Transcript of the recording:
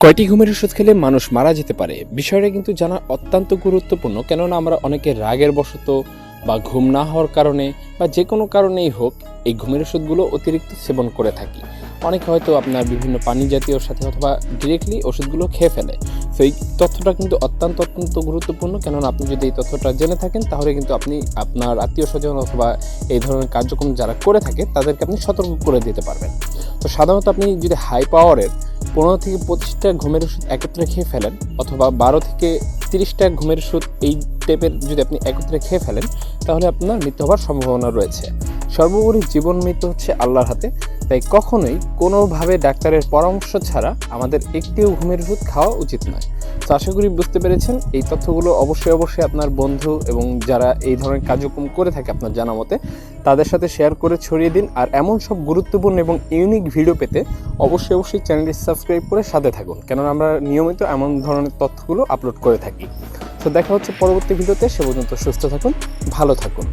কয়টি ঘুমের ওষুধ খেলে মানুষ মারা যেতে পারে? বিষয়টা কিন্তু জানা অত্যন্ত গুরুত্বপূর্ণ। কেননা আমরা অনেকে রাগের বশত বা ঘুম না হওয়ার কারণে বা যে কোনো কারণেই হোক এই ঘুমের ওষুধগুলো অতিরিক্ত সেবন করে থাকি। অনেকে হয়তো আপনার বিভিন্ন পানি জাতীয়র সাথে অথবা ডিরেক্টলি ওষুধগুলো খেয়ে ফেলে। তো এই তথ্যটা কিন্তু অত্যন্ত অত্যন্ত গুরুত্বপূর্ণ। কেননা আপনি যদি এই তথ্যটা জেনে থাকেন, তাহলে কিন্তু আপনি আপনার আত্মীয় স্বজন অথবা এই ধরনের কার্যক্রম যারা করে থাকে, তাদেরকে আপনি সতর্ক করে দিতে পারবেন। তো সাধারণত আপনি যদি হাই পাওয়ারের পনেরো থেকে পঁচিশটা ঘুমের ওষুধ একত্রে খেয়ে ফেলেন, অথবা বারো থেকে তিরিশটা ঘুমের ওষুধ এই টাইপের যদি আপনি একত্রে খেয়ে ফেলেন, তাহলে আপনার মৃত্যু হওয়ার সম্ভাবনা রয়েছে। সর্বোপরি জীবন মৃত্যু হচ্ছে আল্লাহর হাতে, তাই কখনোই কোনোভাবে ডাক্তারের পরামর্শ ছাড়া আমাদের একটিও ঘুমের ওষুধ খাওয়া উচিত নয়। তো আশা করি বুঝতে পেরেছেন। এই তথ্যগুলো অবশ্যই অবশ্যই আপনার বন্ধু এবং যারা এই ধরনের কার্যক্রম করে থাকে আপনার জানা মতে, তাদের সাথে শেয়ার করে ছড়িয়ে দিন। আর এমন সব গুরুত্বপূর্ণ এবং ইউনিক ভিডিও পেতে অবশ্যই অবশ্যই চ্যানেলটি সাবস্ক্রাইব করে সাথে থাকুন। কেননা আমরা নিয়মিত এমন ধরনের তথ্যগুলো আপলোড করে থাকি। তো দেখা হচ্ছে পরবর্তী ভিডিওতে সে পর্যন্ত সুস্থ থাকুন, ভালো থাকুন।